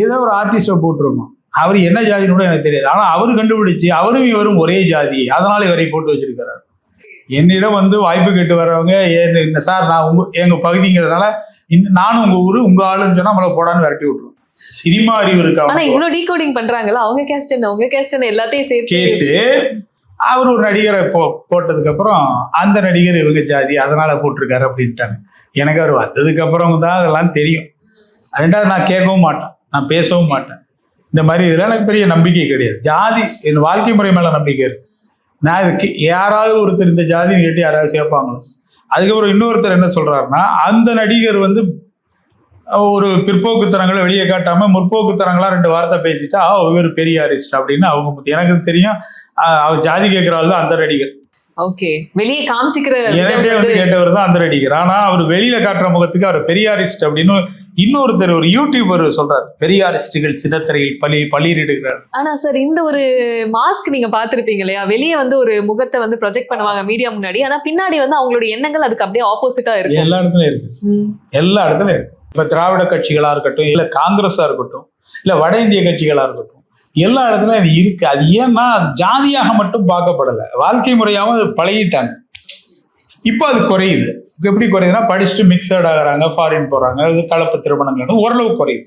ஏதோ ஒரு ஆர்டிஸ்டை போட்டிருக்கோம். அவர் என்ன ஜாதின்னு கூட எனக்கு தெரியாது. ஆனா அவர் கண்டுபிடிச்சு அவரும் இவரும் ஒரே ஜாதி. அதனால இவரை போட்டு வச்சிருக்கிறார். என்னிடம் வந்து வாய்ப்பு கேட்டு வர்றவங்க இந்த சார் நான் உங்க எங்க பகுதிங்கிறதுனால நானும் உங்க ஊரு உங்க ஆளுன்னு சொன்னா நம்மள போடான்னு விரட்டி விட்டுருவோம். சினிமா அறிவு இருக்கா ஆனா இவ்வளவு டீகோடிங் பண்றாங்கல்ல அவங்க கேஸ்ட் என்ன உங்க கேஸ்ட் என்ன எல்லாத்தையும் சேர்த்து கேட்டு அவர் ஒரு நடிகரை போ போட்டதுக்கு அப்புறம் அந்த நடிகர் இவங்க ஜாதி அதனால போட்டிருக்காரு அப்படின்ட்டாங்க. எனக்கு அவர் வந்ததுக்கு அப்புறம் தான் அதெல்லாம் தெரியும். ரெண்டாவது நான் கேட்கவும் மாட்டேன். நான் பேசவும் மாட்டேன். இந்த மாதிரி இதெல்லாம் எனக்கு பெரிய நம்பிக்கை கிடையாது. ஜாதி என் வாழ்க்கை முறை மேல நம்பிக்கை இருக்கு. நான் இதுக்கு யாராவது ஒருத்தர் இந்த ஜாதின்னு கேட்டு யாராவது சேர்ப்பாங்களோ அதுக்கப்புறம் இன்னொருத்தர் என்ன சொல்றாருன்னா அந்த நடிகர் வந்து ஒரு பிற்போக்குத்தனங்களை வெளியே காட்டாம முற்போக்குத்தனங்களா ரெண்டு வார்த்தை பேசிட்டா "ஆ, இவர் பெரிய ஆரிஸ்ட் அப்படின்னு அவங்க எனக்கு தெரியும். அவர் ஜாதி கேட்கிறாள் அந்த நடிகர். ஓகே. வெளியே காமிச்சிக்கிற விதம் வந்து வந்து கேட்டவர் தான் அந்த நடிகர். ஆனா அவர் வெளியில காட்டுற முகத்துக்கு அவர் பெரியாரிஸ்ட் அப்படின்னு இன்னொருத்தர் ஒரு யூடியூபர் சொல்றாரு. பெரியாரிஸ்டுகள் சின்னத்திரையில் பலி பலியிடுகிறார் ஆனா சார் இந்த ஒரு மாஸ்க் நீங்க பாத்திருப்பீங்க இல்லையா? வெளியே வந்து ஒரு முகத்தை வந்து ப்ரொஜெக்ட் பண்ணுவாங்க மீடியா முன்னாடி. ஆனா பின்னாடி வந்து அவங்களோட எண்ணங்கள் அதுக்கு அப்படியே ஆப்போசிட்டா இருக்கும். எல்லா இடத்துலயும் இருக்கு. எல்லா இடத்துலயும் இருக்கு. இப்ப திராவிட கட்சிகளா இருக்கட்டும் இல்ல காங்கிரஸா இருக்கட்டும் இல்ல வட இந்திய கட்சிகளா இருக்கட்டும் எல்லா இடத்துலயும் இது இருக்கு. அது ஏன்னா அது ஜாதியாக மட்டும் பார்க்கப்படல. வாழ்க்கை முறையாவும் அது பழகிட்டாங்க. இப்போ அது குறையுது. எப்படி குறையுதுன்னா படிச்சுட்டு மிக்சட் ஆகிறாங்க ஃபாரின் போகிறாங்க கலப்பு திருமணங்கள் ஓரளவு குறையுது.